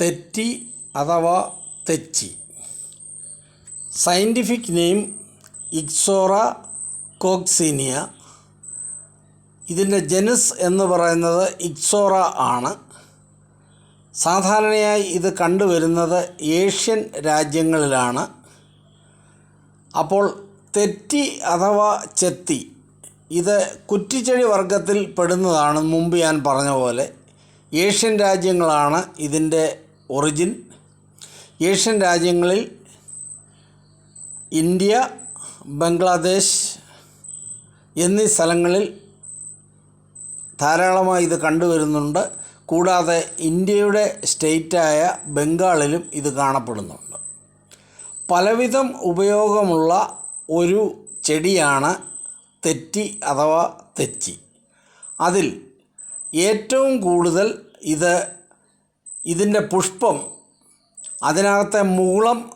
തെറ്റി അഥവാ തെച്ചി സയന്റിഫിക് നെയിം ഇക്സോറ കോക്സീനിയ ഇതിന്റെ ജനസ് എന്ന് പറയുന്നത് ഇക്സോറ ആണ്. സാധാരണയായി ഇത് കണ്ടുവരുന്നത് ഏഷ്യൻ രാജ്യങ്ങളിലാണ്. അപ്പോൾ തെറ്റി അഥവാ ചെത്തി ഇത് കുറ്റിച്ചെടി വർഗത്തിൽ പെടുന്നതാണ് മുമ്പ് ഞാൻ പറഞ്ഞ പോലെ. ഏഷ്യൻ രാജ്യങ്ങളാണ് ഇതിന്റെ ഒറിജിൻ ഏഷ്യൻ രാജ്യങ്ങളിൽ ഇന്ത്യ ബംഗ്ലാദേശ് എന്നീ സ്ഥലങ്ങളിൽ ധാരാളമായി ഇത് കണ്ടുവരുന്നുണ്ട്. കൂടാതെ ഇന്ത്യയുടെ സ്റ്റേറ്റായ ബംഗാളിലും ഇത് കാണപ്പെടുന്നുണ്ട്. പലവിധം ഉപയോഗമുള്ള ഒരു ചെടിയാണ് തെറ്റി അഥവാ തെച്ചി. അതിൽ ഏറ്റവും കൂടുതൽ ഇത് ഇതിന്റെ പുഷ്പം അതിനകത്തെ മൂളം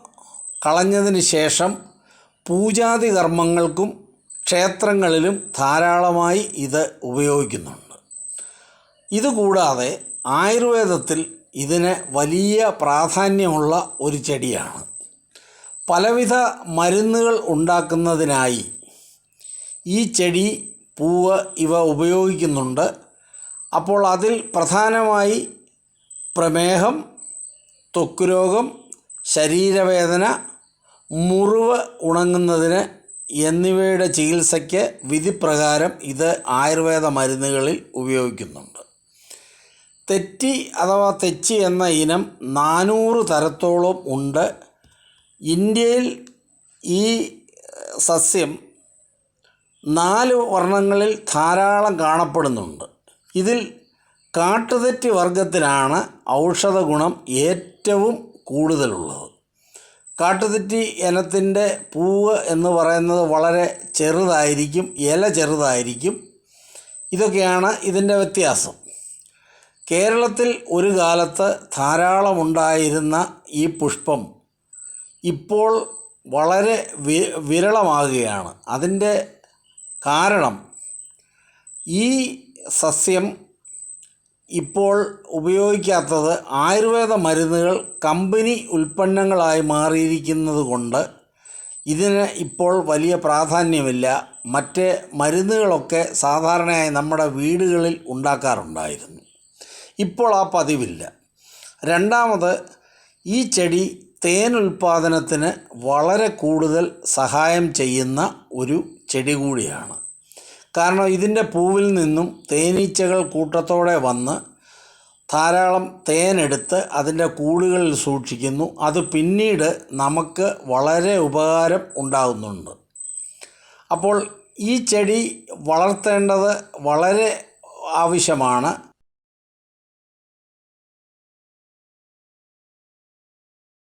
കളഞ്ഞതിന് ശേഷം പൂജാതി കർമ്മങ്ങൾക്കും ക്ഷേത്രങ്ങളിലും ധാരാളമായി ഇത് ഉപയോഗിക്കുന്നുണ്ട്. ഇതുകൂടാതെ ആയുർവേദത്തിൽ ഇതിന് വലിയ പ്രാധാന്യമുള്ള ഒരു ചെടിയാണ്. പലവിധ മരുന്നുകൾ ഉണ്ടാക്കുന്നതിനായി ഈ ചെടി പൂവ് ഇവ ഉപയോഗിക്കുന്നുണ്ട്. അപ്പോൾ അതിൽ പ്രധാനമായി പ്രമേഹം ത്വക്ക് രോഗം ശരീരവേദന മുറിവ് ഉണങ്ങുന്നതിന് എന്നിവയുടെ ചികിത്സയ്ക്ക് വിധിപ്രകാരം ഇത് ആയുർവേദ മരുന്നുകളിൽ ഉപയോഗിക്കുന്നുണ്ട്. തെറ്റി അഥവാ തെച്ചി എന്ന ഇനം നാനൂറ് തരത്തോളം ഉണ്ട്. ഇന്ത്യയിൽ ഈ സസ്യം നാല് വർണങ്ങളിൽ ധാരാളം കാണപ്പെടുന്നുണ്ട്. ഇതിൽ കാട്ടുതെറ്റി വർഗത്തിലാണ് ഔഷധ ഗുണം ഏറ്റവും കൂടുതലുള്ളത്. കാട്ടുതെറ്റി ഇനത്തിന്റെ പൂവ് എന്ന് പറയുന്നത് വളരെ ചെറുതായിരിക്കും ഇല ചെറുതായിരിക്കും. ഇതൊക്കെയാണ് ഇതിന്റെ വ്യത്യാസം. കേരളത്തിൽ ഒരു കാലത്ത് ധാരാളമുണ്ടായിരുന്ന ഈ പുഷ്പം ഇപ്പോൾ വളരെ വി വിരളമാകുകയാണ്. അതിന്റെ കാരണം ഈ സസ്യം ഇപ്പോൾ ഉപയോഗിക്കാത്തത് ആയുർവേദ മരുന്നുകൾ കമ്പനി ഉൽപ്പന്നങ്ങളായി മാറിയിരിക്കുന്നത് കൊണ്ട് ഇതിന് ഇപ്പോൾ വലിയ പ്രാധാന്യമില്ല. മറ്റ് മരുന്നുകളൊക്കെ സാധാരണയായി നമ്മുടെ വീടുകളിൽ ഉണ്ടാക്കാറുണ്ടായിരുന്നു. ഇപ്പോൾ ആ പതിവില്ല. രണ്ടാമത് ഈ ചെടി തേൻ ഉൽപ്പാദനത്തിന് വളരെ കൂടുതൽ സഹായം ചെയ്യുന്ന ഒരു ചെടി കൂടിയാണ്. കാരണം ഇതിന്റെ പൂവിൽ നിന്നും തേനീച്ചകൾ കൂട്ടത്തോടെ വന്ന് ധാരാളം തേനെടുത്ത് അതിന്റെ കൂടുകളിൽ സൂക്ഷിക്കുന്നു. അത് പിന്നീട് നമുക്ക് വളരെ ഉപകാരം ഉണ്ടാകുന്നുണ്ട് അപ്പോൾ ഈ ചെടി വളർത്തേണ്ടത് വളരെ ആവശ്യമാണ്.